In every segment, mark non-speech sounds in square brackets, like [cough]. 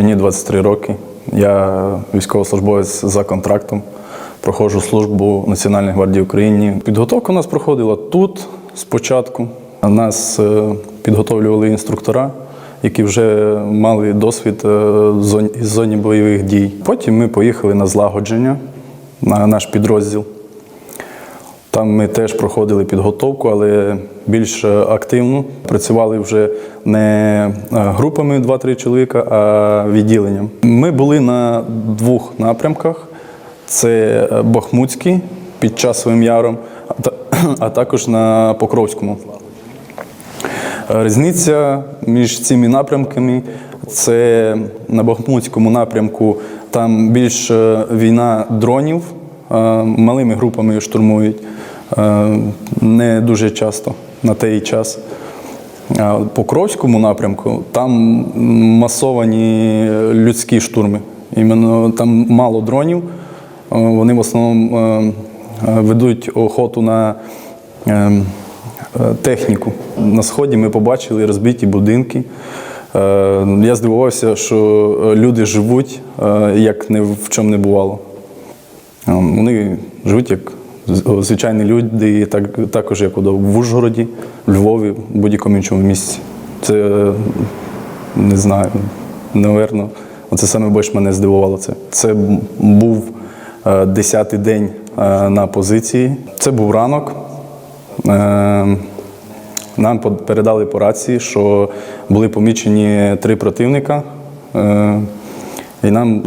Мені 23 роки. Я військовослужбовець за контрактом. Проходжу службу Національної гвардії України. Підготовка у нас проходила тут спочатку. Нас е, підготовлювали інструктора, які вже мали досвід е, із зоні бойових дій. Потім ми поїхали на злагодження на наш підрозділ. Там ми теж проходили підготовку, але більш е, активно. Працювали вже не е, групами 2-3 чоловіка, а відділенням. Ми були на двох напрямках: це е, Бахмутський під часовим яром, а [clears throat] також на Покровському. Різниця між цими напрямками це на Бахмутському напрямку там більш війна дронів, малими групами штурмують не дуже часто на той час. По Кровському напрямку там масовані людські штурми. Іменно там мало дронів. Е, Вони в основному е, е, ведуть охоту на е, е, техніку. На сході ми побачили розбиті будинки. Е, Я здивувався, що люди живуть, е, як не в чому не бувало. Е, Вони живуть як звичайні люди, так, також як в Ужгороді, в Львові, в будь-якому іншому місці. Це не знаю, наверно, це саме більше мене здивувало. Це Це був е, десятий день е, на позиції. Це був ранок. Е, Нам передали по рації, що були помічені три противника. І нам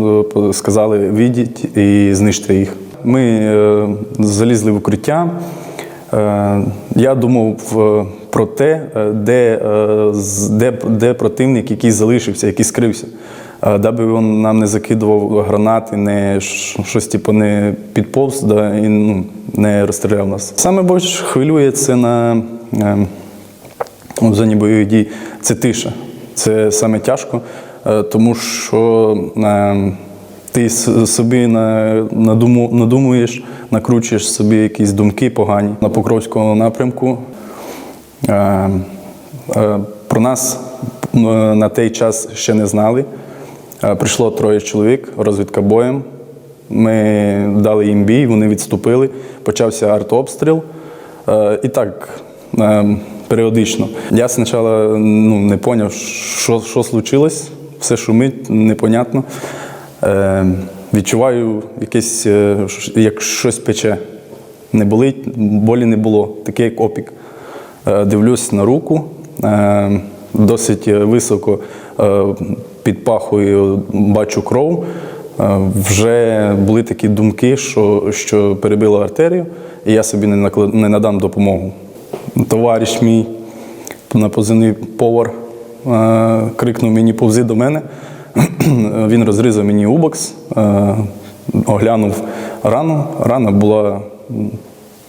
сказали відіть і знищте їх. Ми е, залізли в укриття. Е, Я думав е, про те, де, де, де противник, який залишився, який скрився. Даби він нам не закидував гранати, не щось типу не підповз да, і ну, не розстріляв нас. Саме більше хвилює це на в зоні бойових дій це тиша. Це саме тяжко, тому що ти собі надуму- надумуєш, накручуєш собі якісь думки погані. На Покровському напрямку е, е, про нас е, на той час ще не знали. Е, Прийшло троє чоловік, розвідка боєм. Ми дали їм бій, вони відступили, почався артобстріл. І так періодично. Я спочатку ну, не зрозумів, що, що случилось, все шумить, непонятно. Е, Відчуваю якесь, е, як щось пече. Не болить, болі не було, такий як опік. Е, Дивлюсь на руку, досить високо під пахою бачу кров. Вже були такі думки, що, що перебило артерію, і я собі не, накла- не надам допомогу. Товариш мій на позивний повар крикнув мені повзи до мене. [clears throat] Він розрізав мені убокс, е, оглянув рану. Рана була м,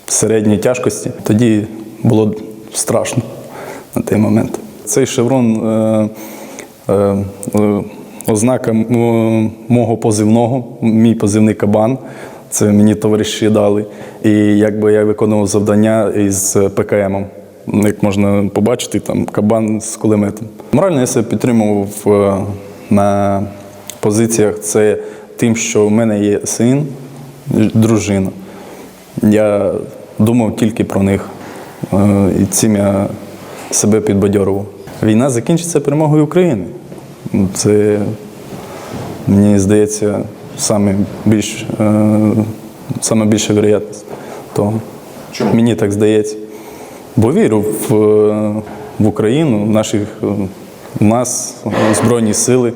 середньої тяжкості. Тоді було страшно на той момент. Цей шеврон е, е, ознака мого позивного, мій позивний кабан. Це мені товариші дали. І якби я виконував завдання із ПКМом. Як можна побачити, там кабан з кулеметом. Морально я себе підтримував на позиціях це тим, що в мене є син, дружина. Я думав тільки про них. Е, І цим я себе підбадьорував. Війна закінчиться перемогою України. Це, мені здається, саме більш, е, саме більша вероятність того. Чому? Мені так здається. Бо вірю в, е, в Україну, в наших в нас, Збройні сили.